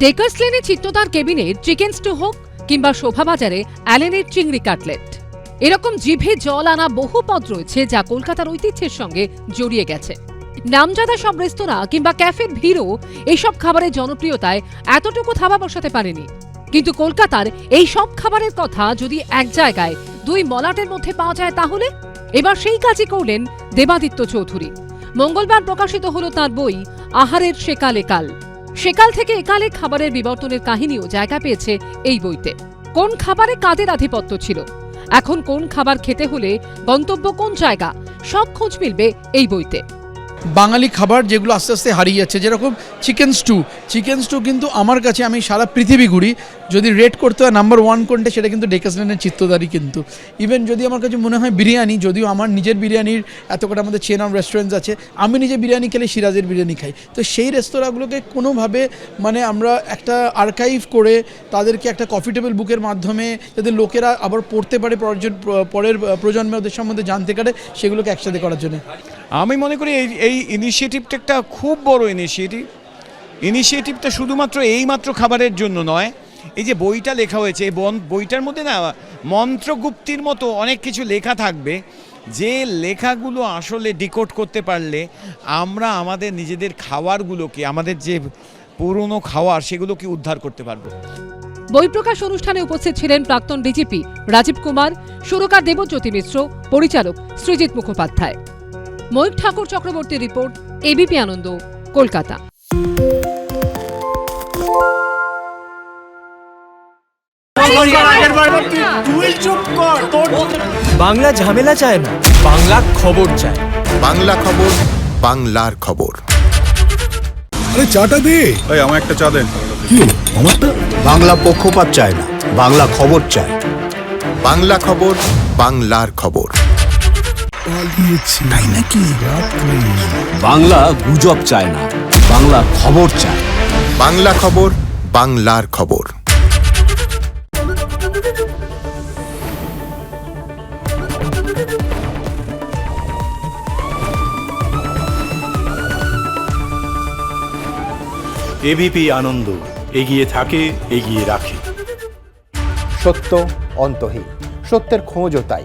Dacres লেনে চিত্তদার কেবিনের chicken stew হোক কিংবা শোভাবাজারে অ্যালেনের চিংড়ি কাটলেট। এরকম জিভে জল আনা বহু পদ রয়েছে যা কলকাতার ঐতিহ্যের সঙ্গে জড়িয়ে গেছে। নামজাদা সব রেস্তোরাঁ কিংবা ক্যাফের ভিড়ও এইসব খাবারের জনপ্রিয়তায় এতটুকু থাবা বসাতে পারেনি। কিন্তু কলকাতার এই সব খাবারের কথা যদি এক জায়গায় দুই মলাটের মধ্যে পাওয়া যায় তাহলে? এবার সেই কাজই করলেন দেবাদিত্য চৌধুরী। মঙ্গলবার প্রকাশিত হল তার বই, আহারের সেকালে কাল। সেকাল থেকে একালে খাবারের বিবর্তনের কাহিনীও জায়গা পেয়েছে এই বইতে। কোন খাবারে কাদের আধিপত্য ছিল? এখন কোন খাবার খেতে হলে গন্তব্য কোন জায়গা? সব খোঁজ মিলবে এই বইতে। বাঙালি খাবার যেগুলো আস্তে আস্তে হারিয়ে যাচ্ছে, যেরকম চিকেন স্টু চিকেন স্টু কিন্তু আমার কাছে, আমি সারা পৃথিবী ঘুরি, যদি রেট করতে হয় নাম্বার ওয়ান কোনটা, সেটা কিন্তু ডেকাসলেনের চিত্তদারি কিন্তু। ইভেন যদি আমার কাছে মনে হয় বিরিয়ানি, যদিও আমার নিজের বিরিয়ানির এত কটা আমাদের চেন অফ রেস্টুরেন্টস আছে, আমি নিজে বিরিয়ানি খেলে সিরাজের বিরিয়ানি খাই। তো সেই রেস্তোরাঁগুলোকে কোনোভাবে মানে আমরা একটা আর্কাইভ করে তাদেরকে একটা কফি টেবিল বুকের মাধ্যমে যাতে লোকেরা আবার পড়তে পারে পরের প্রজন্মে ওদের সম্বন্ধে জানতে পারে, সেগুলোকে একসাথে করার জন্য। আমি মনে করি এই এই ইনিশিয়েটিভটা একটা খুব বড় ইনিশিয়েটিভ ইনিশিয়েটিভটা শুধুমাত্র এই মাত্র খাবারের জন্য নয়, এই যে বইটা লেখা হয়েছে, এই বইটার মধ্যে না, মন্ত্রগুপ্তির মতো অনেক কিছু লেখা থাকবে, যে লেখাগুলো আসলে ডিকোড করতে পারলে আমরা আমাদের নিজেদের খাওয়ারগুলোকে আমাদের যে পুরনো খাওয়ার সেগুলোকে উদ্ধার করতে পারব। বই প্রকাশ অনুষ্ঠানে উপস্থিত ছিলেন প্রাক্তন ডিজিপি রাজীব কুমার, সুরকার দেবজ্যোতি মিশ্র, পরিচালক Srijit Mukhopadhyay. Mayur Thakur Chakraborty report ABP Ananda Kolkata. Bangla ঝামেলা চায় না বাংলা খবর চায়। বাংলা খবর বাংলার খবর। আরে চাটা দে। এই আমার একটা চা দেন। কি আমারটা? বাংলা পক্ষপাত চায় না বাংলা খবর চায়। বাংলা খবর বাংলার খবর। পালিয়েছি তাই নাকি? বাংলা গুজব চায় না বাংলা খবর চায়। বাংলা খবর বাংলার খবর। এবিপি আনন্দ এগিয়ে থাকে এগিয়ে রাখে। সত্য অন্তহীন সত্যের খোঁজও তাই।